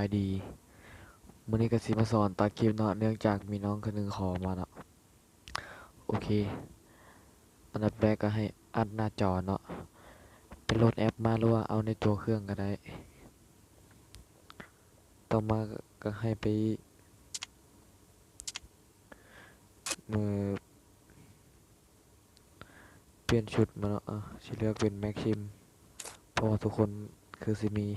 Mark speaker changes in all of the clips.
Speaker 1: โอเคเนายดีมื้อนี้ก็สิมาสอนตัดคลิปเนาะเนื่องจากมีน้องคนหนึงขอมาเนาะโอเค อันดับแรกก็ให้อัดหน้าจอเนาะเป็นโหลดแอปมาหรือว่าเอาในตัวเครื่องก็ได้ ต่อมาก็ให้ไปเอ่อเปลี่ยนชุดมาเนาะอะสิเลือกเป็นแม็กซิมเพราะว่าทุกคนคือสิมี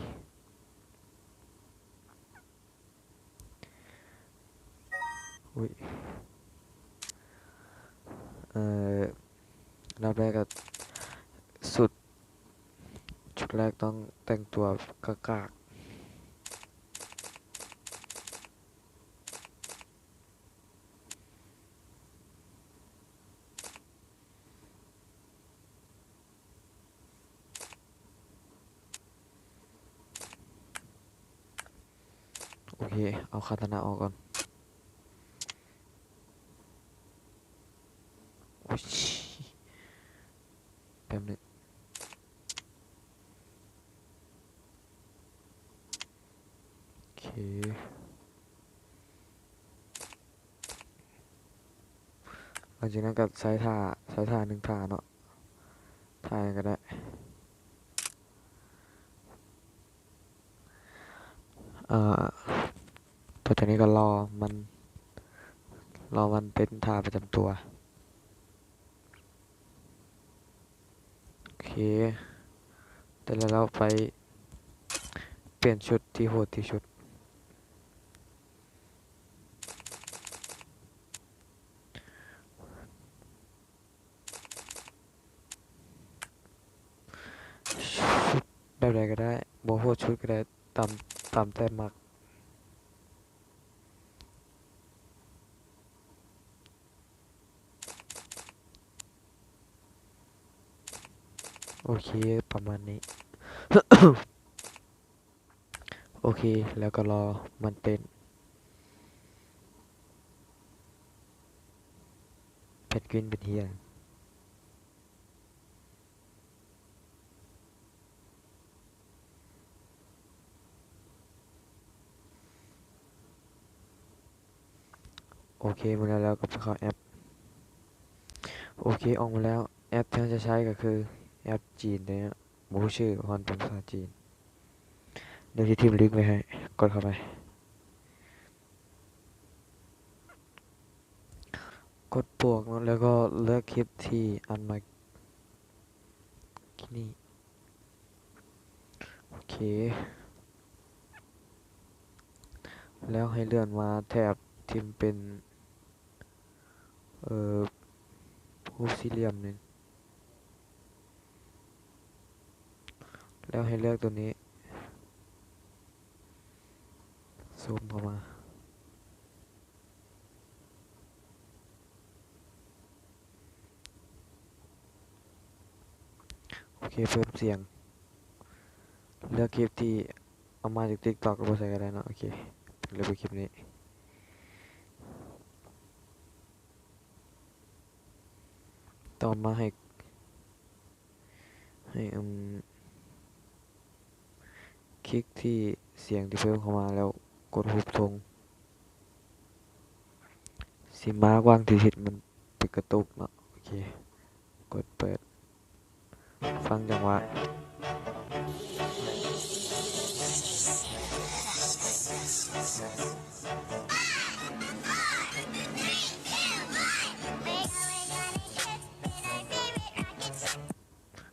Speaker 1: อุ้ยเอ่อรอบแรกก็สุด ชุดแรกต้องแต่งตัวกากากโอเค เอาคาตานะออกก่อน โอ้ย แป๊บนึงโอเคหลังจากนั้นก็ใช้ท่าใช้ท่าหนึ่งท่าเนาะท่ายก็ได้เอ่อต่อจากนี้ก็รอมันรอมันเป็นท่าประจำตัว โอ เค แต่แล้วเราไปเปลี่ยนชุดที่โหดที่ชุดชุดแบบใดก็ได้โบโหดชุดก็ได้ตามตามแต่มัก โอเคประมาณนี้ โอเคแล้วก็รอมันเป็นเพนกวินเป็นเฮียโอเคมาแล้วแล้วก็ไปเข้าแอป โอเคออกมาแล้ว แอปที่เราจะใช้ก็คือ แอปจีนเนี่ยบูชื่อฮอนเป็นภาษาจีนเดี๋ยวที่ทิมลิงก์ไว้ให้ กดเข้าไป กดบวกแล้วก็เลือกคลิปที่อันมาที่นี่ โอเค แล้วให้เลื่อนมาแถบทีมเป็น เอ่อรูปสี่เหลี่ยมหนึ่ง แล้วให้เลือกตัวนี้ ซูมเข้ามา โอเคเพิ่มเสียง เลือกคลิปที่เอามาจาก TikTok ก็บ่ใส่ก็ได้นะโอเคเลือกไปคลิปนี้ต่อมาให้ให้อืม ลิกที่เสียงที่เพิ่มเข้ามาแล้วกดหุบธงสีม้ากว้างที่สุดมันปิดกระตุกเนาะโอเค กดเปิด ฟังจังหวะ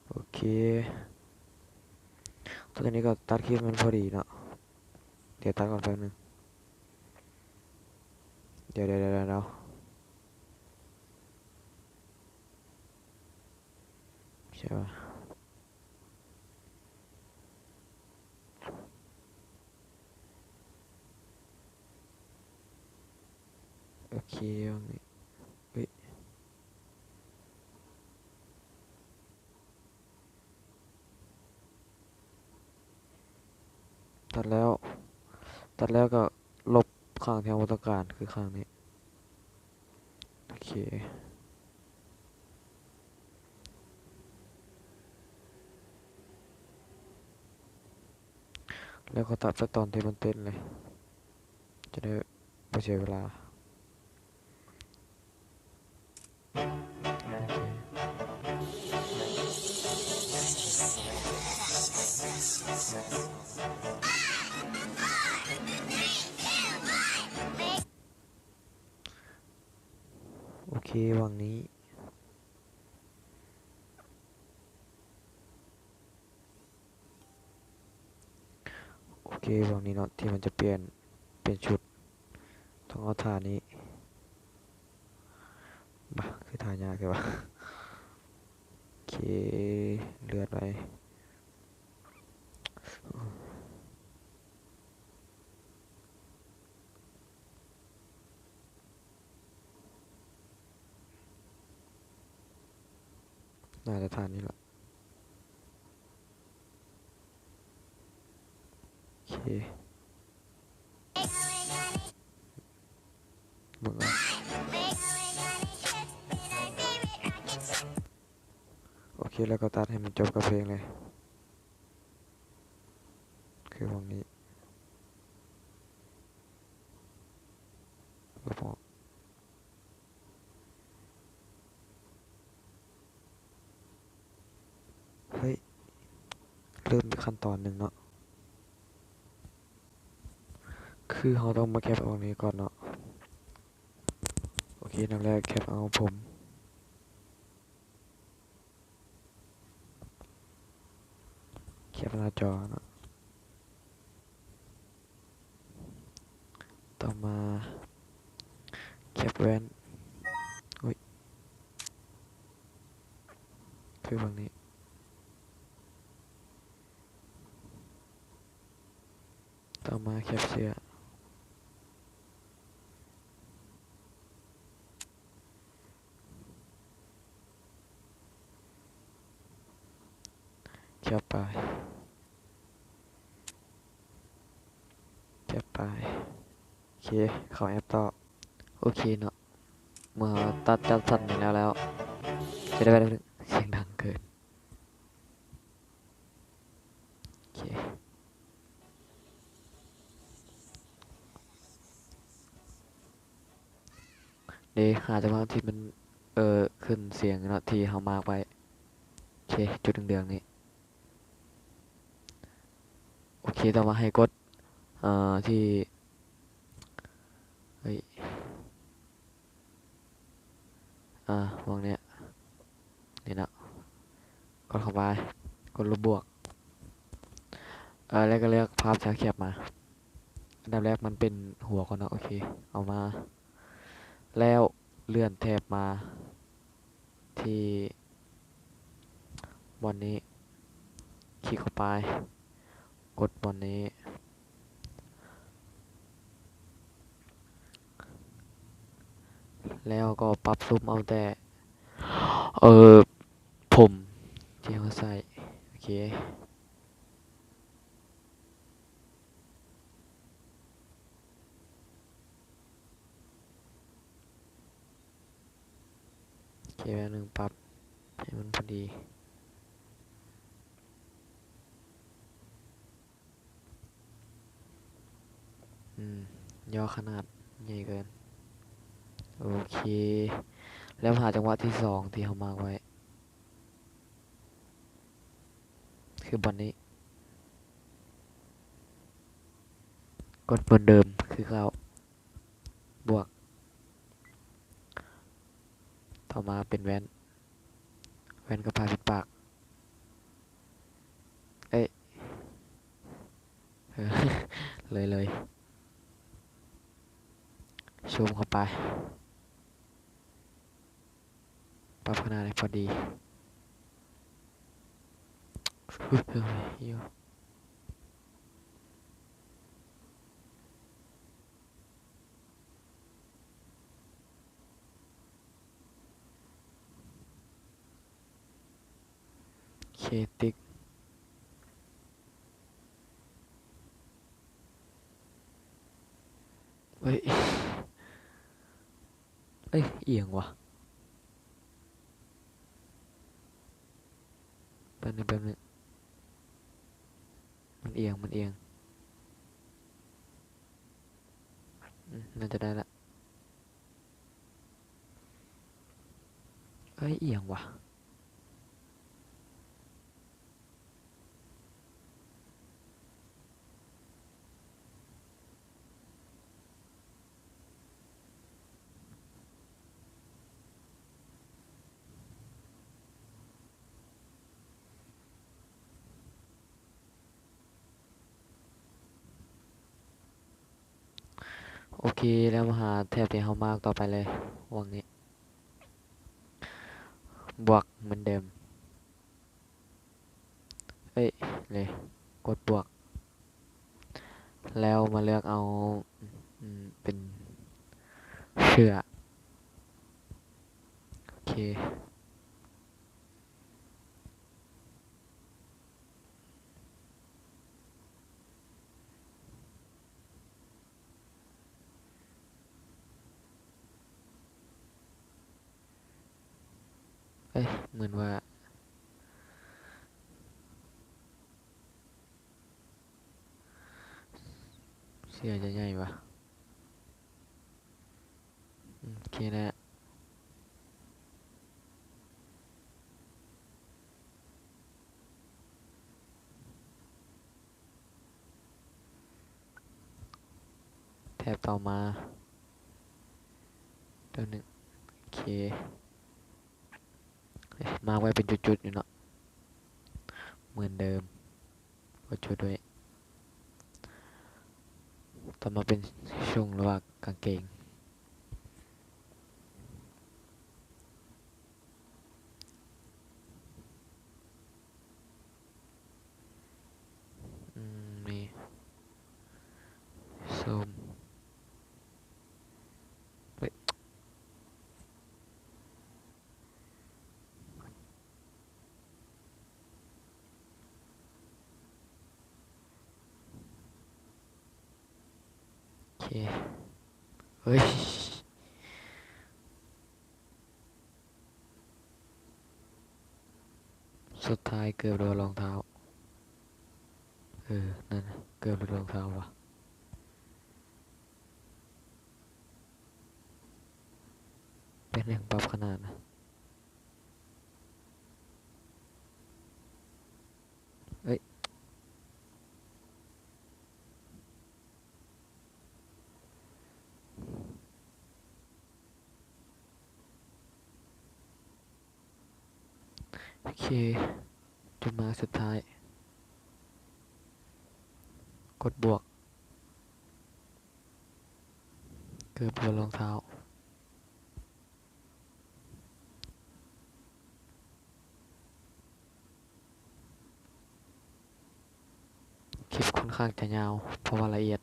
Speaker 1: โอเค ตอนนี้ก็ตัดคลิปมันพอดีเนาะเดี๋ยวตัดก่อนแป๊บนึงเดี๋ยวเดี๋ยวเดี๋ยวเดี๋ยวใช่ปะโอเคตรงนี้เฮ้ย ตัดแล้ว ตัดแล้วก็ลบข้างที่เราบ่ต้องการคือข้างนี้ โอเคแล้วก็ตัดไปตอนที่มันเต้นเลย จะได้ไม่เสียเวลา โอเควังนี้ โอเควังนี้เนาะที่มันจะเปลี่ยนเปลี่ยนชุดต้องเอาท่านี้บ้าคือท่ายากเลยวะโอเคเลือดไป น่าจะท่านี้ละโอเคมึงอะโอเคแล้วก็ตัดให้มันจบกับเพลงเลย คือวงนี้ก็พอเฮ้ย เริ่มอีกขั้นตอนหนึ่งเนาะ คือเราต้องมาแคปเอานี้ก่อนเนาะ โอเคนังแรกแคปเอาผม แคปหน้าจอเนาะ ต่อมา แคปแว่น อุ้ย คือฝั่งนี้ ต่อมาแคปเสื้อแคปไปแคปไปโอเคเขาแอปต่อ โอเคเนาะเมื่อตัดจัดสั่นแล้วแล้ว จะได้ไปได้เสียงดังเกิน โอเค เดี๋ยว หาจังหวะที่มัน เออขึ้นเสียงเนาะที่เฮามาไว้โอเคจุดเดืองๆนี้โอเคต่อมาให้กด เอ่อที่เฮ้ยอ่าวงเนี้ยนี่นะกดเข้าไปกดลบบวกเออแล้วก็เลือกภาพจากแคปมา อันดับแรกมันเป็นหัวก่อนเนาะโอเค เอามา แล้วเลื่อนแถบมาที่บอลนี้ คลิกเข้าไป กดบอลนี้ แล้วก็ปรับซูมเอาแต่ เออผมที่เขาใส่ โอเค เคแป๊บนึงปรับให้มันพอดีอืมย่อขนาดใหญ่เกิน โอเค แล้วหาจังหวะที่สองที่เขามาไว้ คือบอลนี้ กดเหมือนเดิมคือเขาบวก ต่อมาเป็นแว่น แว่นกับผ้าปิดปาก เอ้ยเลยเลยซูมเข้าไป ปรับขนาดให้พอดีอยเฮ้ย ติกเฮ้ย เอ้ย เอียงวะแป๊บนึงแป๊บนึงมันเอียง มันเอียง น่าจะได้ละเอ้ย เอียงว่ะ โอเคแล้วมาหาแถบที่เขามากต่อไปเลยวังนี้ บวกเหมือนเดิม เอ้ยเลยกดบวก แล้วมาเลือกเอาเป็นเชือโอเค อ้ยเหมือนว่าเสื้อจะใหญ่ปะโอเคนะแถบต่อมาตัวหนึ่งโอเค มาไว้เป็นจุดๆอยู่เนาะเหมือนเดิมก็จุดด้วยต่อมาเป็นช่วงระหว่างกางเกง อืม นี่ซูมเฮ้ยโอ เคเฮ้ย สุดท้ายเกือบโดนรองเท้า เออ นั่นนะเกือบโดนรองเท้าว่ะเป็นหนึ่งปรับขนาดนะ โอเคจุดหมายสุดท้าย กดบวก เกือบโดนรองเท้า คลิปค่อนข้างจะยาวเพราะว่าละเอียด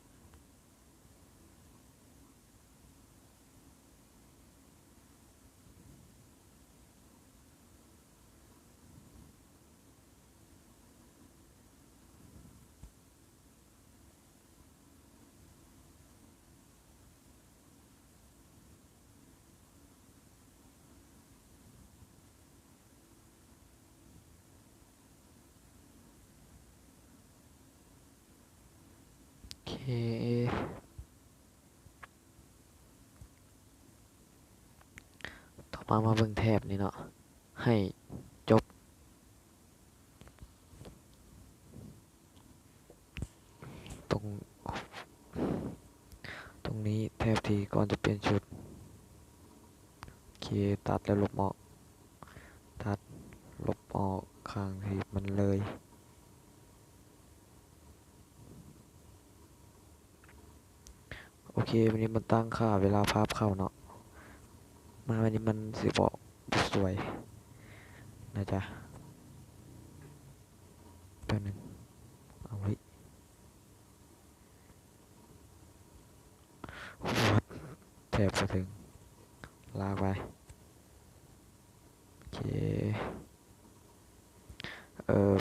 Speaker 1: ต่อมามาเบิ่งแถบนี่เนาะให้จบ ตรง ตรงนี้แถบที่ก่อนจะเปลี่ยนชุด โอเค ตัดแล้วลบออก ตัด ลบออกข้างที่มันเลย โอเค วันนี้มันตั้งค่าเวลาภาพเข้าเนาะมาวันนี้มันสิบอกบ่สวยนะจ๊ะแป๊บนึงเอาไว้แถบไปถึง ลากไปโอเคเออ